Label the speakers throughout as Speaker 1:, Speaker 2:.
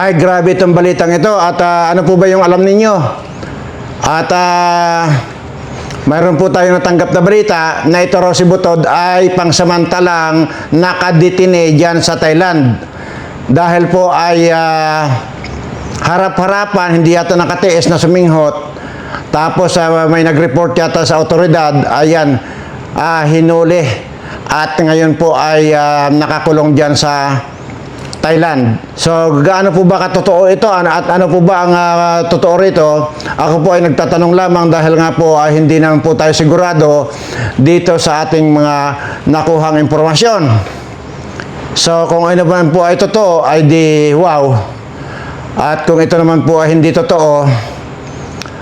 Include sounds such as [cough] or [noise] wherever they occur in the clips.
Speaker 1: Ay, grabe itong balitang ito. At ah, ano po ba yung alam ninyo? At ah, mayroon po tayong natanggap na balita na ito raw si Butod ay pangsamantalang nakadetine dyan sa Thailand. Dahil po ay ah, harap-harapan, hindi yata nakatiis na suminghot. Tapos ah, may nag-report yata sa otoridad, ayan, ah, hinuli. At ngayon po ay ah, nakakulong dyan sa Thailand. So, gaano po ba katotoo ito? Ano- At ano po ba ang ah, totoo rito? Ako po ay nagtatanong lamang dahil nga po ay hindi naman po tayo sigurado dito sa ating mga nakuhang impormasyon. So, kung ano man po ay totoo, ay di wow. At kung ito naman po ay hindi totoo,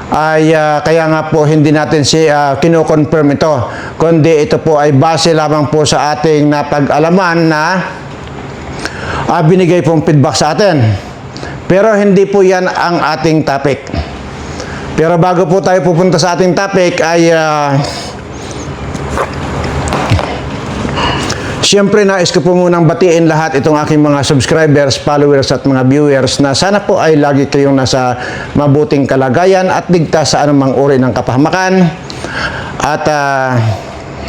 Speaker 1: ay ah, kaya nga po hindi natin si uh, kino-confirm ito kundi ito po ay base lamang po sa ating napag-alaman na ah, binigay pong feedback sa atin. Pero hindi po yan ang ating topic. Pero bago po tayo pupunta sa ating topic ay ah, Siyempre, nais ko po munang batiin lahat itong aking mga subscribers, followers at mga viewers na sana po ay lagi kayong nasa mabuting kalagayan at ligtas sa anumang uri ng kapahamakan. At ah,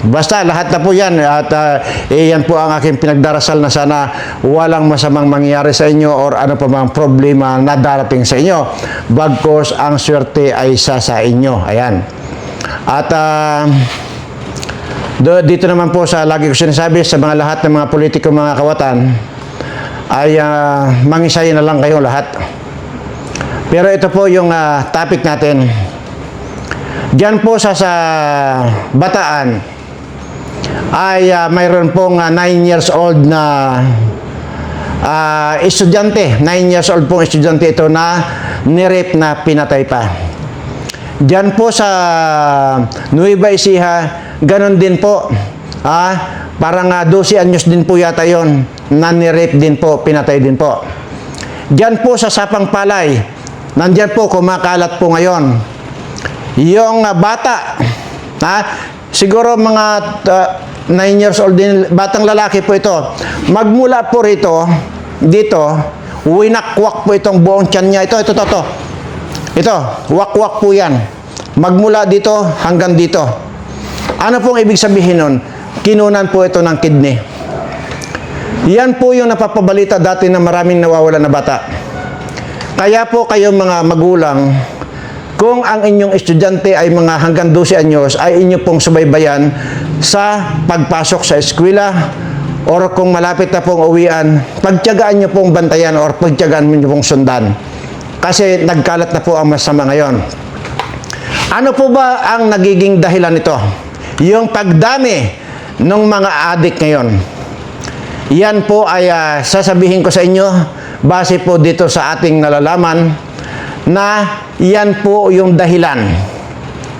Speaker 1: basta lahat na po yan at ah, eh, yan po ang aking pinagdarasal na sana walang masamang mangyari sa inyo or ano pa mang problema na darating sa inyo. Bagkos ang swerte ay isa sa inyo. Ayan. At ah, Do, dito naman po sa lagi ko sinasabi sa mga lahat ng mga politiko, mga kawatan, ay uh, mangisay na lang kayo lahat. Pero ito po yung ah, topic natin. Diyan po sa, sa Bataan, ay ah, mayroon pong 9 years old na ah, estudyante. 9 years old pong estudyante ito na nirip na pinatay pa. Diyan po sa Nueva Ecija, ganon din po. Ah, parang uh, 12 anyos din po yata yon na nirape din po, pinatay din po. Diyan po sa Sapang Palay, nandyan po kumakalat po ngayon. Yung ah, bata, ha, siguro mga 9 years old din, batang lalaki po ito. Magmula po rito, dito, winakwak po itong buong tiyan niya. Ito, ito, ito, ito. Ito, wakwak po yan. Magmula dito hanggang dito. Ano pong ibig sabihin nun? Kinunan po ito ng kidney. Yan po yung napapabalita dati na maraming nawawala na bata. Kaya po kayo mga magulang, kung ang inyong estudyante ay mga hanggang 12 anyos, ay inyo pong subaybayan sa pagpasok sa eskwela or kung malapit na pong uwian, pagtyagaan nyo pong bantayan or pagtyagaan nyo pong sundan. Kasi nagkalat na po ang masama ngayon. Ano po ba ang nagiging dahilan nito? Yung pagdami ng mga adik ngayon. Yan po ay ah, sasabihin ko sa inyo base po dito sa ating nalalaman na yan po yung dahilan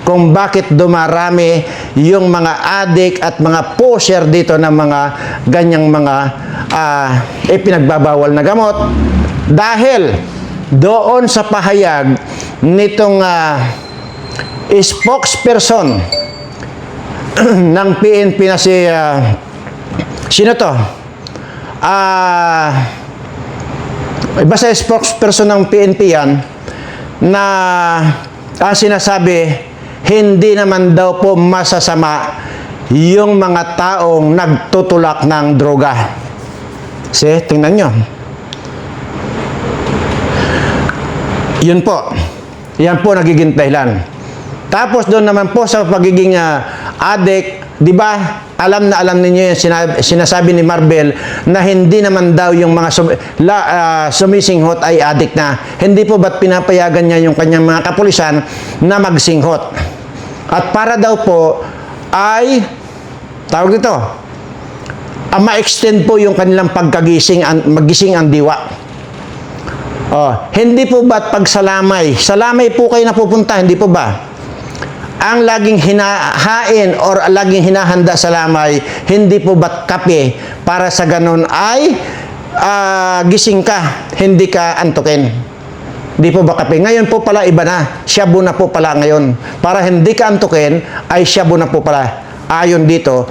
Speaker 1: kung bakit dumarami yung mga adik at mga pusher dito ng mga ganyang mga ah, ipinagbabawal na gamot dahil doon sa pahayag nitong ah, spokesperson [clears throat] ng PNP na si ah, sino to? Ah basta spokesperson ng PNP yan na ah, sinasabi hindi naman daw po masasama yung mga taong nagtutulak ng droga. See, tingnan nyo. Yun po. Yan po nagiging dahilan. Tapos doon naman po sa pagiging uh, addict, di ba? Alam na alam ninyo yung sinasabi ni Marvel na hindi naman daw yung mga sum, la, ah, sumisinghot ay addict na. Hindi po ba't pinapayagan niya yung kanyang mga kapulisan na magsinghot? At para daw po ay tawag dito, ah, ma-extend po yung kanilang pagkagising, an, magising ang diwa. Oh, hindi po ba't pagsalamay? Salamay po kayo napupunta, hindi po ba? Ang laging hinahain or laging hinahanda sa lamay, hindi po ba't kape para sa ganun ay ah, gising ka, hindi ka antukin. Hindi po ba kape? Ngayon po pala iba na. Shabu na po pala ngayon. Para hindi ka antukin, ay shabu na po pala. Ayon dito,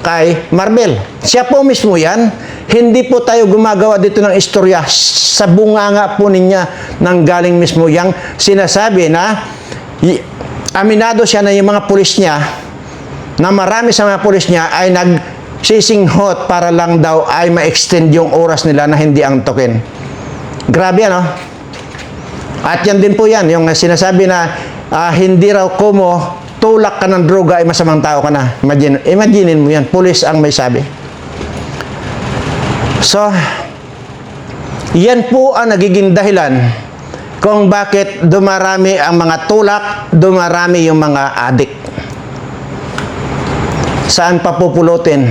Speaker 1: kay Marvel. Siya po mismo yan. Hindi po tayo gumagawa dito ng istorya. Sa bunganga po niya nang galing mismo yang sinasabi na aminado siya na yung mga pulis niya na marami sa mga pulis niya ay nag sisinghot para lang daw ay ma-extend yung oras nila na hindi ang token. Grabe ano? At yan din po yan, yung sinasabi na ah, hindi raw kumo tulak ka ng droga ay masamang tao ka na. Imagine, imaginein mo yan, pulis ang may sabi. So, yan po ang nagiging dahilan kung bakit dumarami ang mga tulak, dumarami yung mga adik. Saan pa pupulutin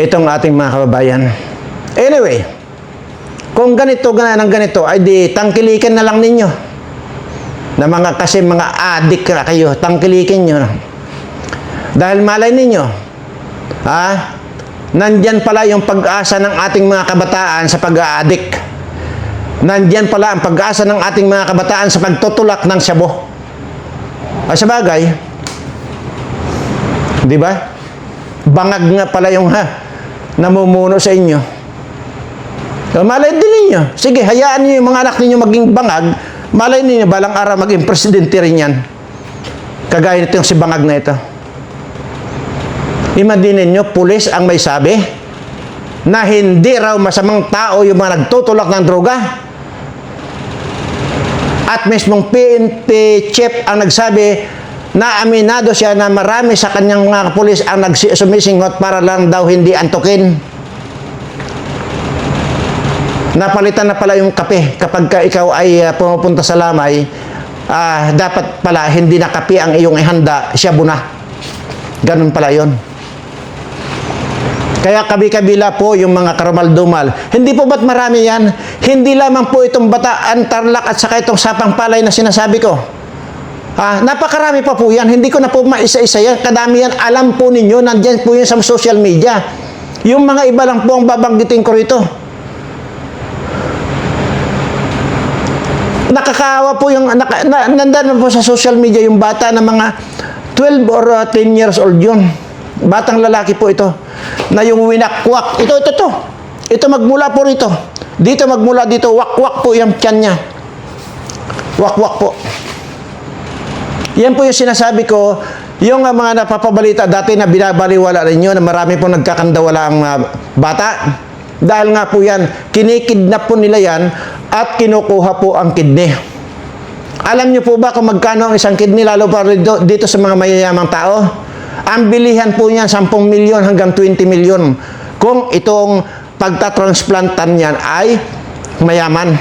Speaker 1: itong ating mga kababayan? Anyway, kung ganito, ganang ganito, ay di tangkilikan na lang ninyo. Na mga kasi mga adik na kayo, tangkilikin nyo. Dahil malay ninyo, ha? Nandyan pala yung pag-asa ng ating mga kabataan sa pag-aadik. Nandyan pala ang pag-asa ng ating mga kabataan sa pagtutulak ng sabo. Ay sa bagay, di ba? Bangag nga pala yung ha, namumuno sa inyo. So, malay din ninyo. Sige, hayaan niyo yung mga anak ninyo maging bangag. Malay ninyo, balang araw maging presidente rin yan. Kagaya nito yung si bangag na ito. Imagine ninyo, pulis ang may sabi na hindi raw masamang tao yung mga nagtutulak ng droga. At mismong PNP chief ang nagsabi na aminado siya na marami sa kanyang mga pulis ang nagsumisingot para lang daw hindi antukin. Napalitan na pala yung kape kapag ka ikaw ay uh, pumupunta sa lamay, ah, dapat pala hindi na kape ang iyong ihanda, siya buna. Ganun pala yon. Kaya kabi-kabila po yung mga karumal-dumal. Hindi po ba't marami yan? Hindi lamang po itong bataan, tarlak at saka itong sapang palay na sinasabi ko. Ah, napakarami pa po yan. Hindi ko na po maisa-isa yan. Kadami yan. Alam po ninyo, nandyan po yun sa social media. Yung mga iba lang po ang babanggitin ko rito. Nakakaawa po yung, naka, na, nandyan po sa social media yung bata na mga 12 or uh, 10 years old yun. Batang lalaki po ito. Na yung winakwak. Ito, ito, ito. Ito magmula po rito. Dito magmula dito. Wakwak po yung tiyan niya. Wakwak po. Yan po yung sinasabi ko, yung uh, mga napapabalita dati na binabaliwala ninyo na marami po nagkakandawala ang uh, bata. Dahil nga po yan, kinikidnap po nila yan at kinukuha po ang kidney. Alam niyo po ba kung magkano ang isang kidney lalo pa dito, dito sa mga mayayamang tao? Ang bilihan po niyan 10 milyon hanggang 20 milyon kung itong pagtatransplantan niyan ay mayaman.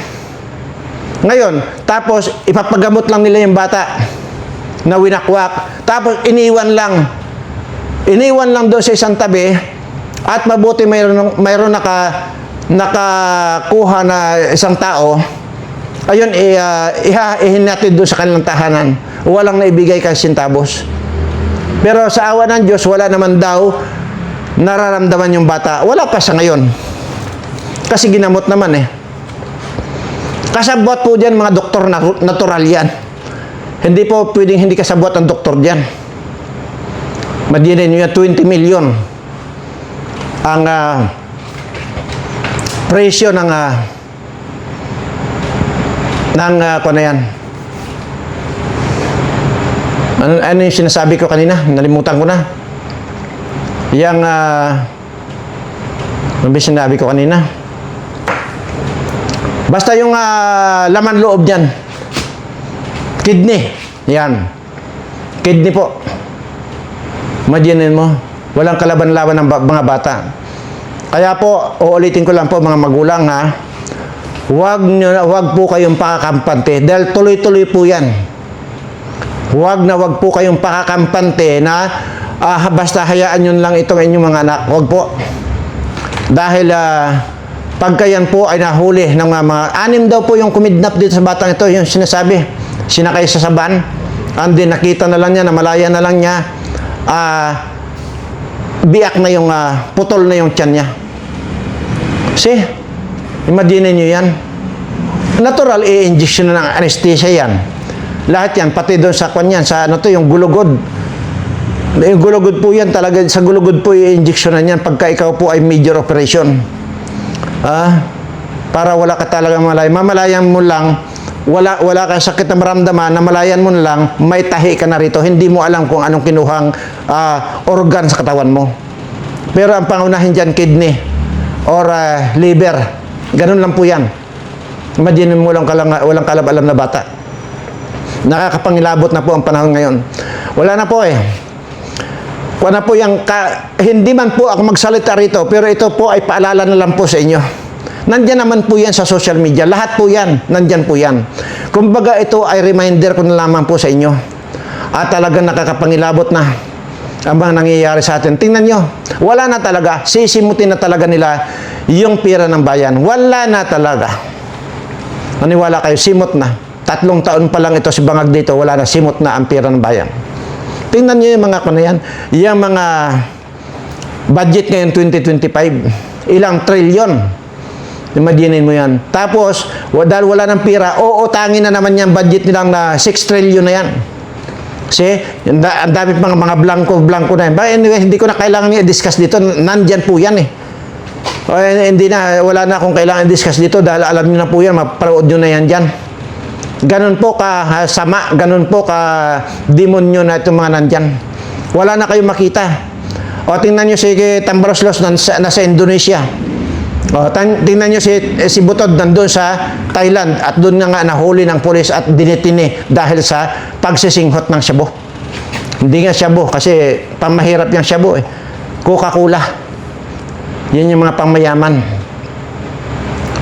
Speaker 1: Ngayon, tapos ipapagamot lang nila yung bata na winakwak. Tapos iniwan lang. Iniwan lang doon sa isang tabi at mabuti mayroon, mayroon naka, nakakuha na isang tao. Ayun, i, uh, iha, ihinatid doon sa kanilang tahanan. Walang naibigay kay sintabos. Pero sa awa ng Diyos, wala naman daw nararamdaman yung bata. Wala pa sa ngayon. Kasi ginamot naman eh. Kasabot po dyan mga doktor na natural yan. Hindi po pwedeng hindi kasabot ang doktor dyan. Madinin nyo yan, 20 million ang uh, presyo ng uh, ng uh, ano yan. Ano, ano yung sinasabi ko kanina? Nalimutan ko na. Yang uh, ano ba sinabi ko kanina? Basta yung uh, laman loob dyan. Kidney. Yan. Kidney po. Imaginin mo. Walang kalaban-laban ng mga bata. Kaya po, uulitin ko lang po mga magulang ha. Huwag, nyo, huwag po kayong pakakampante dahil tuloy-tuloy po yan. Huwag na huwag po kayong pakakampante na ah, basta hayaan nyo lang itong inyong mga anak. Huwag po. Dahil ah, pagka yan po ay nahuli ng mga, mga anim daw po yung kumidnap dito sa batang ito, yung sinasabi, sinakay sa saban, and then nakita na lang niya, namalaya na lang niya, ah, biyak na yung, ah, putol na yung tiyan niya. See? Imagine nyo yan. Natural, i-injection na ng anesthesia yan. Lahat yan, pati doon sa kwan yan, sa ano to, yung gulugod. Yung gulugod po yan talaga, sa gulugod po yung injection na yan pagka ikaw po ay major operation. Ah, para wala ka talaga malay. Mamalayan mo lang, wala wala ka sakit na maramdaman, namalayan mo lang, may tahi ka na rito. Hindi mo alam kung anong kinuhang ah, organ sa katawan mo. Pero ang pangunahin dyan, kidney or ah, liver. Ganun lang po yan. Imagine mo lang kalang, walang kalab-alam na bata. Nakakapangilabot na po ang panahon ngayon. Wala na po eh. Wala po yung ka, hindi man po ako magsalita rito, pero ito po ay paalala na lang po sa inyo. Nandyan naman po yan sa social media. Lahat po yan. Nandyan po yan. Kumbaga ito ay reminder ko na lamang po sa inyo. At talagang nakakapangilabot na ang mga nangyayari sa atin. Tingnan nyo, wala na talaga. Sisimutin na talaga nila yung pira ng bayan. Wala na talaga. Maniwala kayo, simot na. Tatlong taon pa lang ito si Bangag dito, wala na, simot na ang pira ng bayan. Tingnan nyo yung mga ano yan, yung mga budget ngayon 2025, ilang trilyon. Imaginin mo yan. Tapos, dahil wala ng pira, uutangin na naman yung budget nilang na 6 trilyon na yan. See, ang da- ang dami pang mga blanco-blanco na yan. But anyway, hindi ko na kailangan i-discuss dito. Nandyan po yan eh. O, eh, hindi na, wala na akong kailangan i-discuss dito dahil alam niyo na po yan, maparood nyo na yan dyan. Ganun po ka sama, ganun po ka demonyo na itong mga nandyan. Wala na kayong makita. O tingnan nyo si Tambroslos nasa, nasa Indonesia. O tingnan nyo si, eh, si Butod nandun sa Thailand at doon nga nga nahuli ng pulis at dinitini dahil sa pagsisinghot ng shabu. Hindi nga shabu kasi pamahirap yung shabu eh. Coca-Cola. Yan yung mga pangmayaman.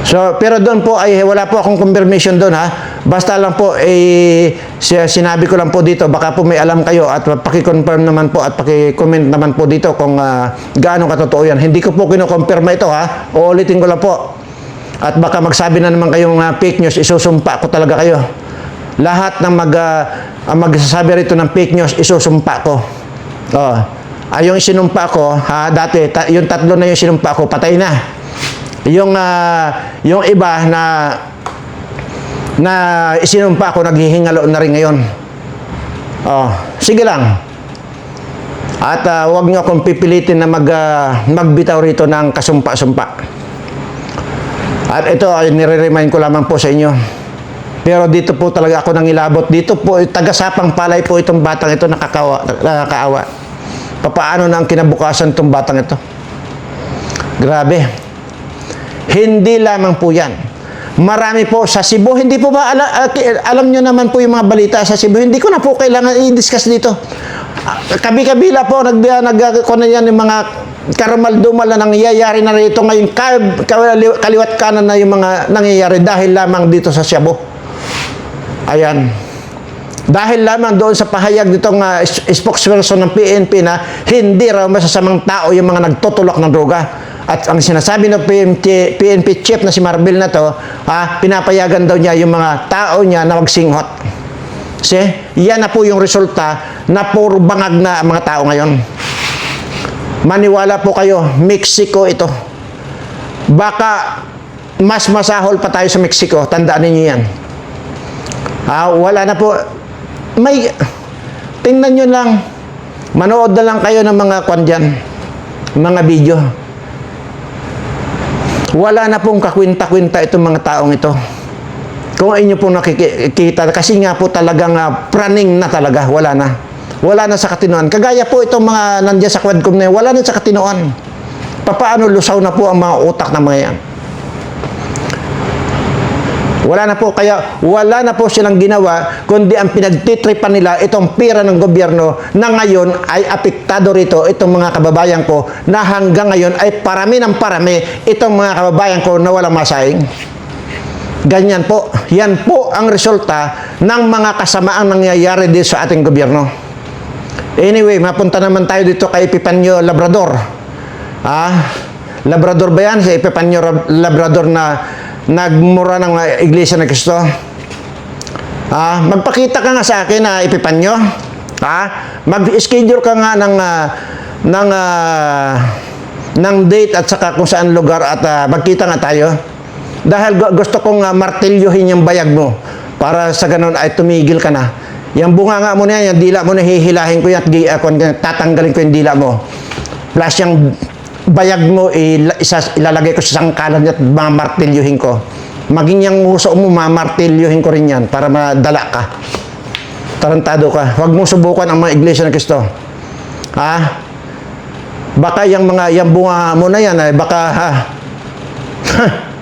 Speaker 1: So, pero doon po ay wala po akong confirmation doon ha. Basta lang po eh si- sinabi ko lang po dito baka po may alam kayo at paki-confirm naman po at paki-comment naman po dito kung ah, gaano katotoo yan. Hindi ko po kino-confirm ito ha. Uulitin ko lang po. At baka magsabi na naman kayong ah, fake news, isusumpa ko talaga kayo. Lahat ng mag ah, ang magsasabi rito ng fake news, isusumpa ko. Oh. Ay, yung sinumpa ko, ha, dati, ta- yung tatlo na yung sinumpa ko, patay na. Yung ah, yung iba na na isinumpa ko naghihingalo na rin ngayon. Oh, sige lang. At ah, huwag niyo akong pipilitin na mag ah, magbitaw rito ng kasumpa-sumpa. At ito ay nire-remind ko lamang po sa inyo. Pero dito po talaga ako nangilabot. Dito po, taga-sapang palay po itong batang ito nakakawa, nakakaawa. Papaano na ang kinabukasan itong batang ito? Grabe. Hindi lamang po yan. Marami po sa Cebu. Hindi po ba, ala, ah, alam nyo naman po yung mga balita sa Cebu. Hindi ko na po kailangan i-discuss dito. Ah, Kabi-kabila po, nag, nag, ko na yan yung mga karamal-dumal na nangyayari na rito ngayon. Ka, kali- kaliwat kanan na yung mga nangyayari dahil lamang dito sa Cebu. Ayan. Dahil lamang doon sa pahayag nitong uh, spokesperson ng PNP na hindi raw masasamang tao yung mga nagtutulak ng droga. At ang sinasabi ng PNP, PNP chief na si Marbil na to, ah, pinapayagan daw niya yung mga tao niya na magsinghot. See? Yan na po yung resulta na puro bangag na ang mga tao ngayon. Maniwala po kayo, Mexico ito. Baka mas masahol pa tayo sa Mexico. Tandaan ninyo yan. Ah, wala na po. May, tingnan nyo lang. Manood na lang kayo ng mga kwan dyan. Mga video. Wala na pong kakwinta-kwinta itong mga taong ito. Kung inyo pong nakikita, kasi nga po talagang ah, praning na talaga, wala na. Wala na sa katinoan. Kagaya po itong mga nandiyan sa quadcom na wala na sa katinoan. Papaano lusaw na po ang mga utak ng mga yan? Wala na po, kaya wala na po silang ginawa, kundi ang pinagtitripan nila itong pira ng gobyerno na ngayon ay apektado rito itong mga kababayan ko na hanggang ngayon ay parami ng parami itong mga kababayan ko na walang masaing. Ganyan po. Yan po ang resulta ng mga kasamaang nangyayari dito sa ating gobyerno. Anyway, mapunta naman tayo dito kay Epipanyo Labrador. Ah, Labrador ba yan? Si Epipanyo Labrador na nagmura ng uh, Iglesia ng Cristo. Ah, magpakita ka nga sa akin na Epipanyo. Ah, mag-schedule ka nga ng ah, ng ah, ng date at saka kung saan lugar at ah, magkita nga tayo. Dahil gu- gusto kong uh, martilyuhin yung bayag mo para sa ganun ay tumigil ka na. Yung bunganga mo na yan, yung dila mo na hihilahin ko yan at ako, tatanggalin ko yung dila mo. Plus yung bayag mo, ilalagay ko sa sangkalan at mamartilyuhin ko. Maging yung uso mo, mamartilyuhin ko rin yan para madala ka. Tarantado ka. Huwag mong subukan ang mga iglesia ng Kristo. Ha? Baka yung mga, yung bunga mo na yan, ay baka, ha? [laughs]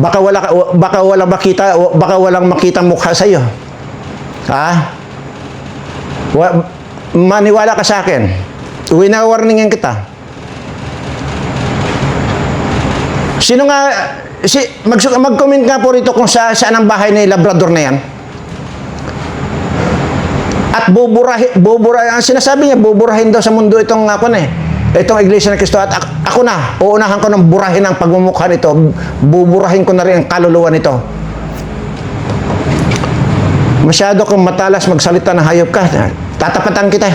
Speaker 1: baka wala ka- baka walang makita baka walang makita mukha sa iyo. Ha? Wa, maniwala ka sa akin. Wina-warningin kita. Sino nga si mag mag-comment nga po rito kung sa saan ang bahay ni Labrador na yan. At buburahin, buburahin, ang sinasabi niya, buburahin daw sa mundo itong ako na eh. Itong Iglesia ng Cristo at ak- ako na, uunahan ko ng burahin ang pagmumukha nito. Buburahin ko na rin ang kaluluwa nito. Masyado kang matalas magsalita ng hayop ka. Tatapatan kita.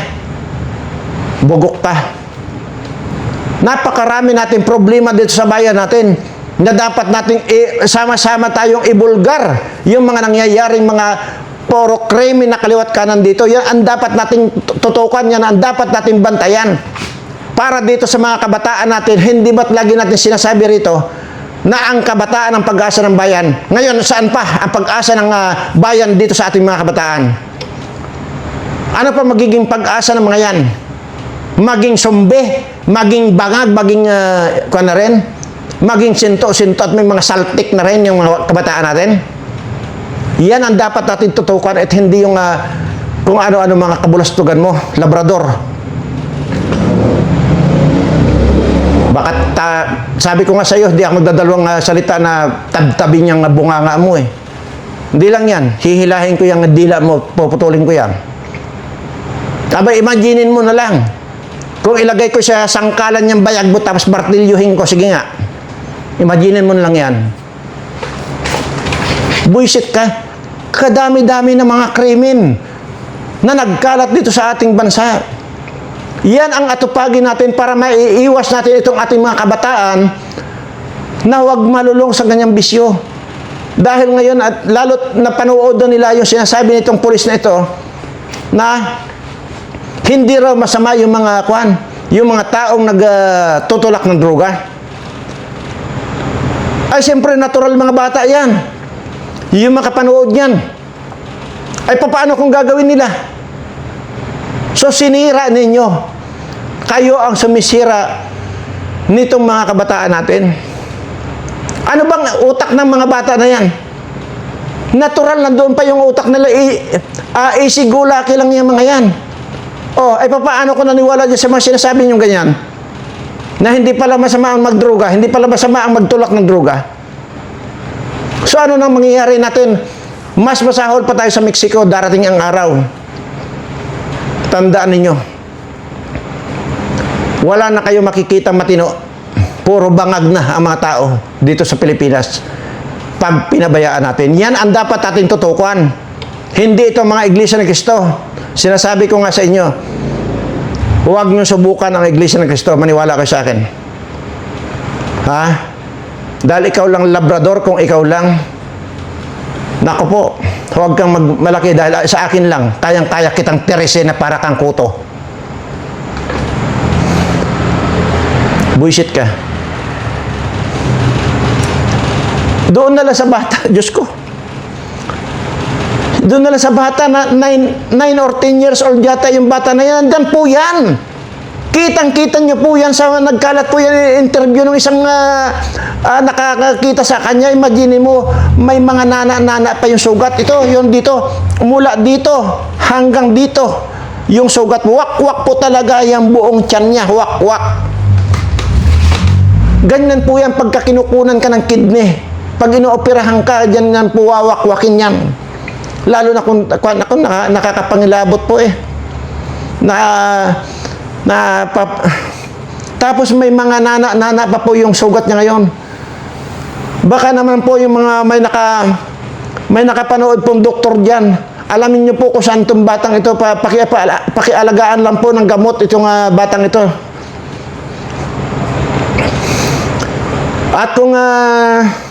Speaker 1: Bugok ka. Napakarami natin problema dito sa bayan natin na dapat nating sama-sama tayong ibulgar yung mga nangyayaring mga poro krimen na kaliwat kanan dito. Yan ang dapat nating tu- tutukan, yan ang dapat nating bantayan. Para dito sa mga kabataan natin, hindi ba't lagi natin sinasabi rito na ang kabataan ang pag-asa ng bayan. Ngayon, saan pa ang pag-asa ng ah, bayan dito sa ating mga kabataan? Ano pa magiging pag-asa ng mga yan? Maging sumbe, maging bangag, maging uh, na rin, maging sinto-sinto at may mga saltik na rin yung kabataan natin. Yan ang dapat natin tutukan at hindi yung ah, kung ano-ano mga kabulastugan mo, labrador. Baka ta- sabi ko nga sa iyo, di ako magdadalawang ah, salita na tabtabi niyang bunganga mo eh. Hindi lang yan. Hihilahin ko yung dila mo, puputulin ko yan. Aba, imaginein mo na lang. Kung ilagay ko sa sangkalan niyang bayag mo tapos martilyuhin ko, sige nga. Imaginein mo na lang yan. Buisit ka. Kadami-dami ng mga krimen na nagkalat dito sa ating bansa. Yan ang atupagin natin para maiiwas natin itong ating mga kabataan na huwag malulong sa ganyang bisyo. Dahil ngayon, at lalo't napanood na nila yung sinasabi nitong pulis na ito, na hindi raw masama yung mga kwan, yung mga taong nagtutulak ng droga. Ay, siyempre, natural mga bata yan. Yung makapanood yan. Ay, paano kung gagawin nila? So, sinira ninyo. Kayo ang sumisira nitong mga kabataan natin. Ano bang utak ng mga bata na yan? Natural na doon pa yung utak nila. I, uh, isigulaki lang yung mga yan. Oh, ay paano ko naniwala dyan sa mga sinasabi nyo ganyan? Na hindi pala masama ang magdroga, hindi pala masama ang magtulak ng droga. So ano nang mangyayari natin? Mas masahol pa tayo sa Mexico, darating ang araw. Tandaan ninyo, wala na kayo makikita matino. Puro bangag na ang mga tao dito sa Pilipinas. Pag pinabayaan natin. Yan ang dapat natin tutukuan. Hindi ito mga iglesia ng Kristo. Sinasabi ko nga sa inyo, huwag niyo subukan ang iglesia ng Kristo. Maniwala kayo sa akin. Ha? Dahil ikaw lang labrador kung ikaw lang. Nako po, huwag kang mag- malaki dahil sa akin lang, kayang-kaya kitang terese na para kang kuto. Buisit ka. Doon na lang sa bata, [laughs] Diyos ko. Doon na lang sa bata na 9, 9 or 10 years old yata yung bata na yan. Nandyan po yan. Kitang-kita niyo po yan sa nagkalat po yan interview ng isang ah, ah, nakakakita sa kanya. Imagine mo, may mga nana-nana pa yung sugat. Ito, yun dito. Mula dito hanggang dito. Yung sugat, wak-wak po talaga yung buong tiyan niya. Wak-wak. Ganyan po yan pagka kinukunan ka ng kidney. Pag inooperahan ka, dyan yan po wawak-wakin yan. Lalo na kung, kung ako, naka, nakakapangilabot po eh. Na, na, pap, tapos may mga nana-nana pa po yung sugat niya ngayon. Baka naman po yung mga may naka, may nakapanood pong doktor diyan. Alamin niyo po kung saan itong batang ito, pa, paki, pa, pakialagaan lang po ng gamot itong ah, batang ito. At kung ah,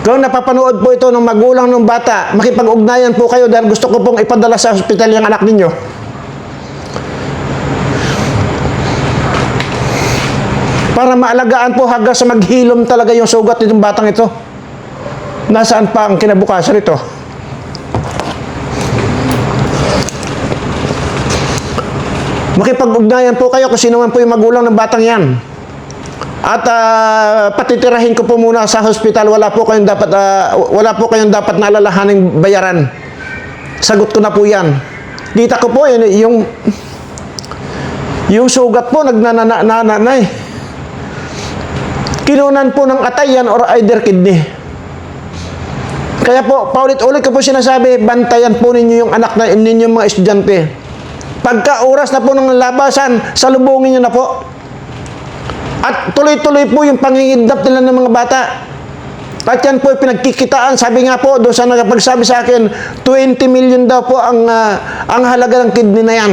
Speaker 1: Kung napapanood po ito ng magulang ng bata, makipag-ugnayan po kayo dahil gusto ko pong ipadala sa ospital yung anak ninyo. Para maalagaan po hanggang sa maghilom talaga yung sugat nitong batang ito. Nasaan pa ang kinabukasan nito? Makipag-ugnayan po kayo kung sino man po yung magulang ng batang yan. At ah, patitirahin ko po muna sa hospital, wala po kayong dapat ah, wala po kayong dapat naalalahaning bayaran. Sagot ko na po 'yan. Kita ko po yun, yung yung sugat po nagnananay. Kinunan po ng atay yan or either kidney. Kaya po, paulit-ulit ko po sinasabi, bantayan po ninyo yung anak na ninyong mga estudyante. Pagka oras na po ng labasan, salubungin nyo na po. At tuloy-tuloy po yung pangingidnap nila ng mga bata. At yan po pinagkikitaan. Sabi nga po, doon sa nagpagsabi sa akin, 20 million daw po ang, ah, ang halaga ng kidney na yan.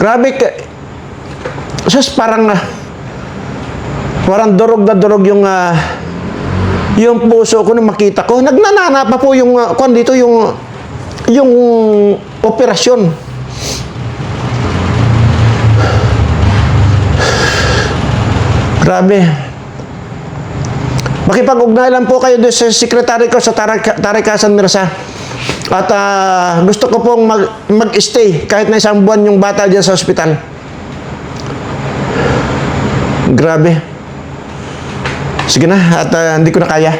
Speaker 1: Grabe. Sus, parang, ah, parang durog na durog yung, ah, yung puso ko nung makita ko. Nagnanana pa po yung, uh, kwan dito, yung, yung operasyon. Grabe. Makipag-ugnay lang po kayo doon sa sekretary ko sa Tarak Tarikasan Mirsa. At ah, gusto ko pong mag, mag-stay kahit na isang buwan yung bata dyan sa ospital. Grabe. Sige na, at ah, hindi ko na kaya.